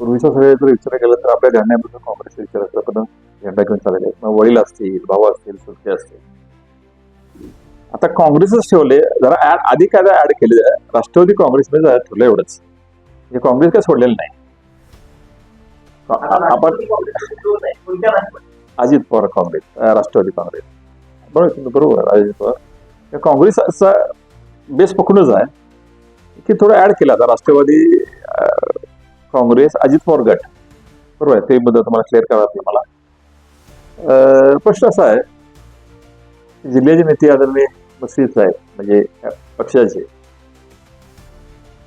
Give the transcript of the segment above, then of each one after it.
पूर्वीच्या सगळे जर विचार केला तर आपल्या ध्यानाबद्दल काँग्रेसचा विचार असला पण झेंडा घेऊन चालले मग वडील असतील भाऊ असतील सुलते असतील. आता काँग्रेसच ठेवले जरा ऍड आधी काय ऍड केले राष्ट्रवादी काँग्रेसमध्ये जरा ठेवलं एवढंच. म्हणजे काँग्रेस काय सोडलेलं नाही. आपण अजित पवार काँग्रेस राष्ट्रवादी काँग्रेस. बरोबर बरोबर अजित पवार. तर काँग्रेसचा बेस पकडूनच आहे. की थोडं ऍड केलं आता राष्ट्रवादी काँग्रेस अजित पवार बरोबर आहे? ते मुद्दा तुम्हाला क्लिअर करावा लागेल मला. प्रश्न असा आहे जिल्ह्याचे नेते आदरणीय मस्तीच आहेत म्हणजे पक्षाचे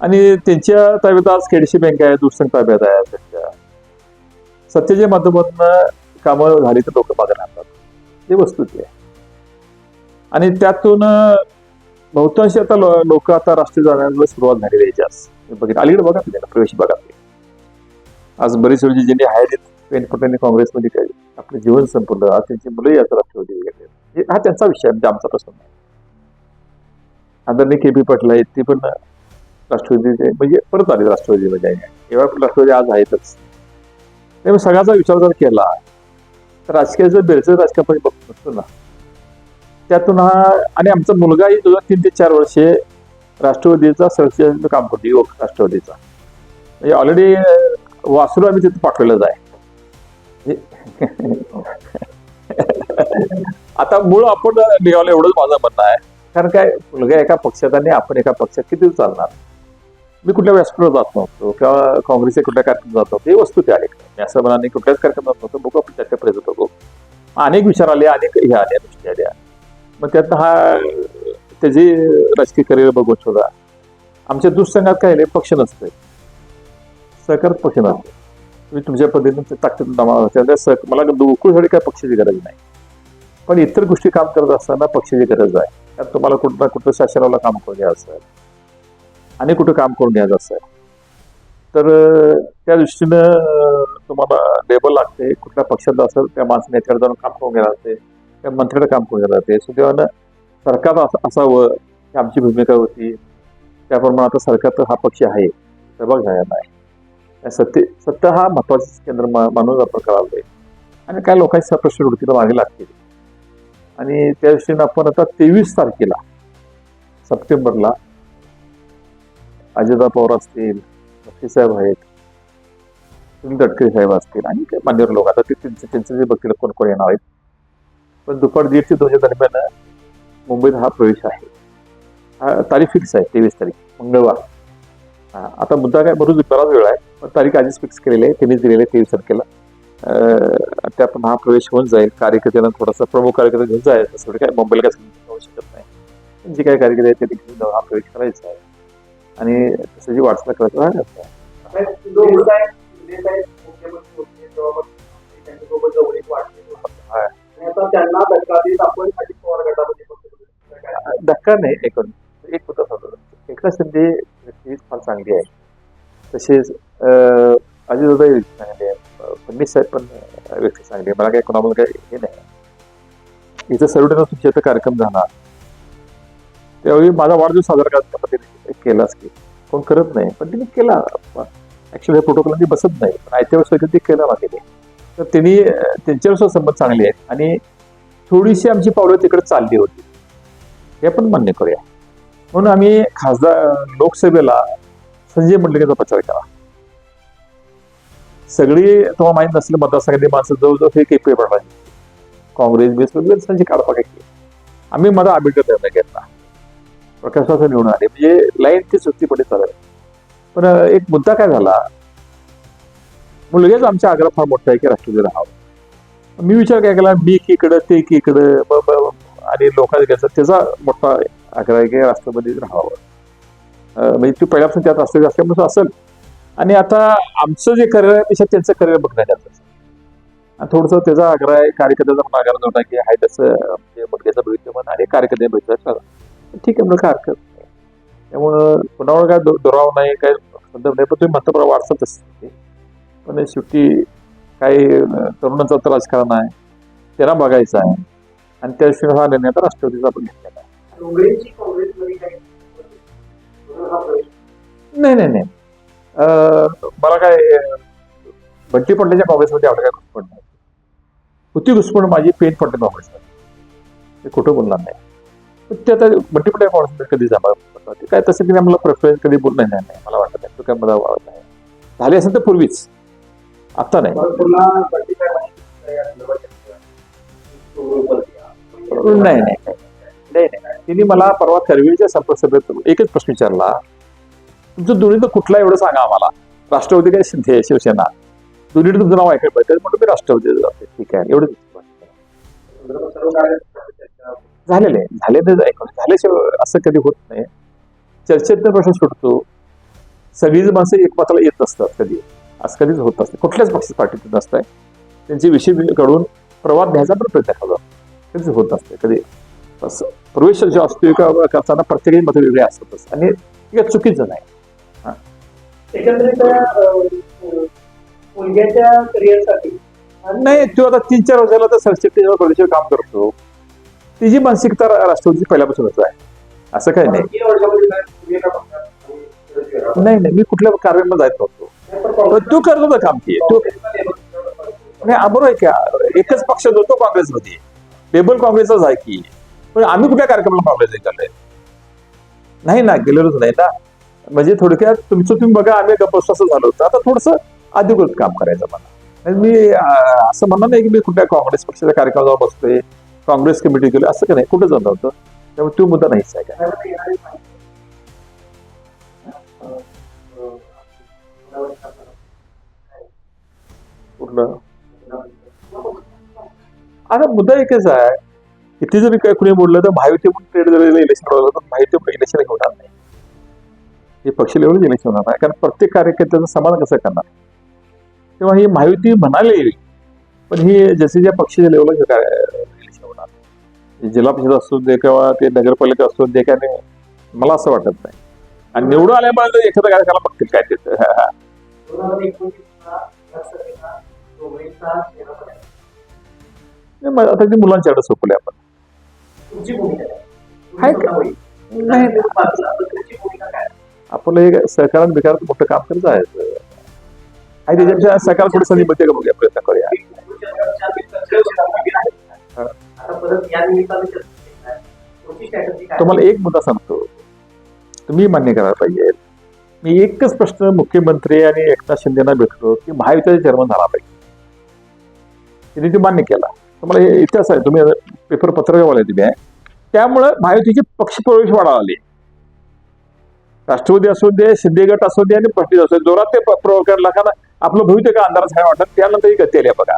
आणि त्यांच्या ताब्यात आज केडशी बँक आहे दुसऱ्या ताब्यात आहे त्यांच्या. सत्तेच्या माध्यमातून कामं झाली तर लोक मागे राहतात. हे वस्तुती आहे. आणि त्यातून बहुतांशी बहुतांश आता लोक आता राष्ट्रीय जाण्याला सुरुवात झालेली आहे जास्त. बघितलं अलीकडे बघा तुम्ही प्रवेश बघा आज बरेच वेळी ज्यांनी आहेत पेन पटेलने काँग्रेसमध्ये काय आपलं जीवन संपवलं आज त्यांची मुलंही आता राष्ट्रवादी गेले हे- हा त्यांचा विषय म्हणजे आमचा प्रश्न. नाही आदरणीय के पी पाटील आहेत ते पण राष्ट्रवादीचे म्हणजे परत आले राष्ट्रवादीमध्ये एवढा पण राष्ट्रवादी आज आहेतच. त्यामुळे सगळ्याचा विचार जर केला तर राजकीयाचं बेरचं राजकारण बघत नसतो ना. त्यातून हा आणि आमचा मुलगाही तुझा तीन ते चार वर्षे राष्ट्रवादीचा सरचिटणीसचं काम करतो युवक राष्ट्रवादीचा. म्हणजे ऑलरेडी वासरू आम्ही तिथं पाठवलेलं आहे. आता मूळ आपण निघालो एवढंच माझं म्हणणं आहे. कारण काय मुलगा एका पक्षात आणि आपण एका पक्षात किती चालणार? मी कुठल्या व्यासपीठावर जात नव्हतो किंवा काँग्रेसच्या कुठल्या कार्यक्रमात जात नव्हतो. हे वस्तू त्या मी असं म्हणा नाही कुठल्याच कार्यक्रमात नव्हतो. बघू आपण त्याच्या प्रयत्न बघू. अनेक विचार आले अनेक हे आल्या गोष्टी आल्या. मग त्यात हा त्याची राजकीय करिअर बघून शोधा. आमच्या दुसंघात काय नाही पक्ष नसते सहकार पक्ष नसतो तुम्ही तुमच्या पद्धतीने ताकद सह मला दुखूसाठी काय पक्षाची गरज नाही. पण इतर गोष्टी काम करत असताना पक्षाची गरज आहे. त्यात तुम्हाला कुठं ना कुठं शासनाला काम करून घ्यायचं आहे. आणि कुठं काम करून घ्यायचं असेल तर त्या दृष्टीनं तुम्हाला लेबल लागते. कुठल्या पक्षात असेल त्या माणसाने याच्यावर जाऊन काम करून घ्यायला लागते. त्या मंत्र्याकडे काम करून घ्यायला लागते. सुदैवानं सरकार असं असावं ही आमची भूमिका होती. त्याप्रमाणे आता सरकार तर हा पक्ष आहे. सहभाग झाला नाही. सत्य सत्य हा महत्वाचं केंद्र मा- मानून आपण करावं आणि काय लोकांच्या प्रश्न वृत्तीला मागे लागतील आणि त्या दृष्टीने आपण आता तेवीस तारखेला सप्टेंबरला अजिता पवार असतील लक्ष्मी साहेब आहेत सुनील तटकरे साहेब असतील आणि काही मान्यवर लोक. आता ते त्यांचे त्यांचे जे बघतील कोण कोण येणार आहेत. पण दुपार दीड ते दोनच्या दरम्यान मुंबईत हा प्रवेश आहे. हा तारीख फिक्स आहे तेवीस तारीख मंगळवार. आता मुद्दा काय बरोच बराच वेळ आहे. पण तारीख आधीच फिक्स केलेली आहे. त्यांनीच दिलेली आहे तेवीस तारखेला. अं, त्यातून हा प्रवेश होऊन जाईल. कार्यकर्त्यांना थोडासा प्रमुख कार्यकर्ता घेऊन जायचं तसं काय मुंबईला काय होऊ शकत नाही. जे काही कार्यकर्ते आहेत त्यांनी घेऊन जाऊन हा प्रवेश करायचा आहे. आणि तसं जी वाटचाल करायचं. त्यांना धक्का नाही एक एक होतं एकनाथ शिंदे फार चांगली आहे. तसेच अं, व्यक्ती चांगली आहे. अं, साहेब पण व्यक्ती चांगली आहे. मला काही कोणामध्ये काही हे नाही. इथं सर्वजण तुमच्या इथं कार्यक्रम झाला त्यावेळी माझा वाढदिवस साजरा करण्याच्या पद्धतीने केलाच की कोण करत नाही. पण तिने केला. ऍक्च्युली प्रोटोकॉल बसत नाही. पण आयत्या वेळेस ते केलं ना त्यांनी तर त्यांनी त्यांच्यावर संबंध चांगले आहेत. आणि थोडीशी आमची पावलं तिकडे चालली होती. हे आपण मान्य करूया. म्हणून आम्ही खासदार लोकसभेला संजय मंडलिकेचा प्रचार केला. सगळी तुम्हाला माहीत नसले मतदारसंघातली माणसं जवळजवळ हे केपी पडला काँग्रेस बेस वगैरे संजय काढपा केली. आम्ही मला आंबेडकर निर्णय घेतला. प्रकाशाचं निवडून आले. म्हणजे लाईन ती सुट्टीपणे चालत पण एक मुद्दा काय झाला? मुलगेच आमच्या आग्रह फार मोठा आहे की राष्ट्रपती राहावं. मी विचार काय केला? मी इकडं ते की इकडं आणि लोकांनी त्याचा मोठा आग्रह आहे की राष्ट्रपती राहावं. म्हणजे तू पहिल्यापासून त्यात असले असल्यामुळे असेल. आणि आता आमचं जे करिअर आहे त्याच्यात त्यांचं करिअर बघण्यात येतं आणि थोडंसं त्याचा आग्रह आहे कार्यकर्त्याचा पण आग्रह नव्हता की आहे तसं म्हणजे मुलग्याचं भविष्य पण आणि कार्यकर्ते भविष्य ठीक आहे म्हणून काय हरकत नाही. त्यामुळं कुणावर काय दु- दुराव नाही काय संदर्भ नाही पण तुम्ही म्हणता बरोबर असते पण शेवटी काही अं, तर राजकारण आहे. त्यांना बघायचं आहे. आणि त्या दृष्टीने हा निर्णय आता राष्ट्रपतीचा आपण घेतलेला आहे. नाही नाही नाही. अं, मला काय बंटी पडल्याच्या काँग्रेसमध्ये आपलं काय घुसपण नाही. होती घुसपण माझी पेन पडले काँग्रेसमध्ये ते कुठं बोलणार नाही. पण ते आता बंटी पडल्या काँग्रेसमध्ये कधी जमा ते काय तसं तिने मला प्रेफरन्स कधी बोलणार नाही नाही मला वाटत नाही. तो काय मला वाटत नाही. झाले असेल तर पूर्वीच. आता नाही. मग पुन्हा बंटी काय. नाही नाही नाही. नाही तिने मला परवा करवीच्या संपर्क सभेत एकच प्रश्न विचारला. तुमचं दोन्हीचं कुठला एवढं सांगा आम्हाला. राष्ट्रवादी काय शिंदे शिवसेना? दोन्ही तुमचं नाव ऐकायला पाहिजे. म्हणून मी राष्ट्रवादी जाते ठीक आहे. एवढंच. झालेले झाले ऐकून झाल्याशिवाय असं कधी होत नाही. चर्चेतनं प्रश्न सुटतो. सगळीच माणसं एकमताला येत नसतात कधी. असं कधीच होत असते. कुठल्याच पक्षात पार्टीत नसतंय. त्यांचे विषय काढून प्रवाद घ्यायचा पण प्रयत्न करतात कधीच होत असते कधी असं प्रवेश जो असतो का करताना प्रत्येकाची मतं वेगळी असतातच. आणि हे चुकीचं नाही. एकंदरीत अं, मुलग्याच्या करिअरसाठी नाही तो आता तीन चार वर्षाला तर सरचिटणीस प्रदेशावर काम करतो. तिची मानसिकता रा- राष्ट्रवादीची पहिल्यापासूनच आहे. असं काही नाही. नाही नाही मी कुठल्या कार्यामध्ये जात नव्हतो नाही, पण पण काँग्रेस- तो करत होता काम की. तो. नाही बरोबर आहे की एकच पक्ष होतो काँग्रेसमध्ये लेबल काँग्रेसचाच आहे की. पण आम्ही कुठल्या कार्यक्रमाला काँग्रेस नाही ना गेलेलोच नाही ना. म्हणजे थोडक्यात तुमचं तुम्ही बघा आम्ही गप्प असं झालं होतं. आता थोडस अधिकृत काम करायचं मला. मी असं म्हणणार नाही की मी कुठल्या काँग्रेस पक्षाच्या कार्यक्रमावर बसतोय काँग्रेस कमिटी केली असं काही नाही. कुठं जाणार होतं? त्यामुळे तो मुद्दा नाहीच आहे काय कुठलं आता मुद्दा एकच आहे. किती जरी काय कुणी बोललं तर महायुती म्हणून ट्रेड जरी इलेक्शन भावी ते पण इलेक्शन होणार नाही. हे पक्ष लेवलच इलेक्शन होणार. नाही कारण प्रत्येक कार्यकर्त्याचं समाधान कसं करणार? तेव्हा ही महायुती म्हणाली पण ही जसे ज्या पक्षाच्या लेवलला इलेक्शन होणार? जिल्हा परिषद असू दे किंवा ते नगरपालिका असू दे काय नाही मला असं वाटत नाही. आणि निवडून आल्यामुळे एखाद्या कार्यक्रमाला बघतील काय तिथं आता ती मुलांच्याकडे सोपले आपण. नाही. आपलं एक सहकारात बिकारात मोठं काम करत आहे. आणि त्याच्यापेक्षा सहकार थोडी संधी मिळते का बघूया प्रयत्न करूया. तुम्हाला एक मुद्दा सांगतो. तुम्ही मान्य करायला पाहिजे. मी एकच प्रश्न मुख्यमंत्री आणि एकनाथ शिंदेना भेटलो की महायुतीचा चेअरमन झाला पाहिजे. त्यांनी ते मान्य केला. तुम्हाला हे इतिहास आहे. तुम्ही पेपर पत्रकावाले तुम्ही. आहे त्यामुळं महायुतीची पक्ष प्रवेश वाढायला आली. राष्ट्रवादी असू दे शिंदे गट असू दे आणि पट्टी असू दे. जोरात ते प- प्रयोग आपलं भविष्य का अंदाज आहे वाटत. त्यानंतर ही गती आली बघा.